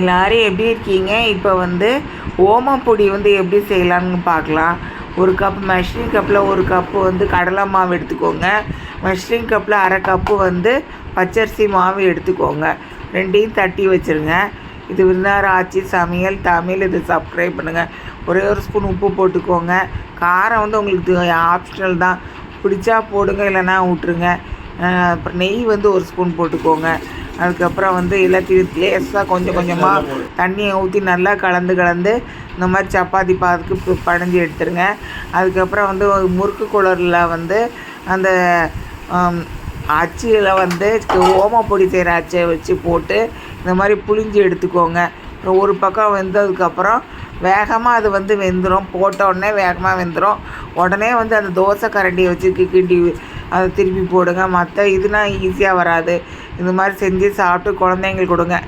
எல்லாரும் எப்படி இருக்கீங்க? இப்போ வந்து ஓமப்பொடி வந்து எப்படி செய்யலாம்னு பார்க்கலாம். ஒரு கப் மெஷரிங் கப்பில் ஒரு கப்பு வந்து கடலை மாவு எடுத்துக்கோங்க. மெஷரிங் கப்பில் அரை கப்பு வந்து பச்சரிசி மாவு எடுத்துக்கோங்க. ரெண்டையும் தட்டி வச்சுருங்க. இது விருந்தார் ஆச்சி சமையல் தமிழ் இது சப்ஸ்கிரைப் பண்ணுங்கள் ஒரே ஒரு ஸ்பூன் உப்பு போட்டுக்கோங்க. காரம் வந்து உங்களுக்கு ஆப்ஷனல் தான். பிடிச்சா போடுங்க இல்லைன்னா விட்ருங்க அப்புறம் நெய் வந்து ஒரு ஸ்பூன் போட்டுக்கோங்க. அதுக்கப்புறம் வந்து எல்லாத்தையும் லேஸாக கொஞ்சம் கொஞ்சமாக தண்ணியை ஊற்றி நல்லா கலந்து கலந்து இந்த மாதிரி சப்பாத்தி பாதுக்கு படைஞ்சி படைஞ்சு எடுத்துருங்க. அதுக்கப்புறம் வந்து முறுக்கு குளரில் வந்து அந்த அச்சியில் வந்து ஓமப்பொடி செய்கிற அச்சை வச்சு போட்டு இந்த மாதிரி புளிஞ்சு எடுத்துக்கோங்க. ஒரு பக்கம் வெந்ததுக்கப்புறம் வேகமாக அது வந்து வெந்துடும் போட்ட உடனே வேகமாக வெந்துடும் உடனே வந்து அந்த தோசை கரண்டியை வச்சு கிண்டி அதை திருப்பி போடுங்க. மற்ற இதுனால் ஈஸியாக வராது. இந்த மாதிரி செஞ்சு சாப்பிட்டு குழந்தைங்களுக்கு கொடுங்க.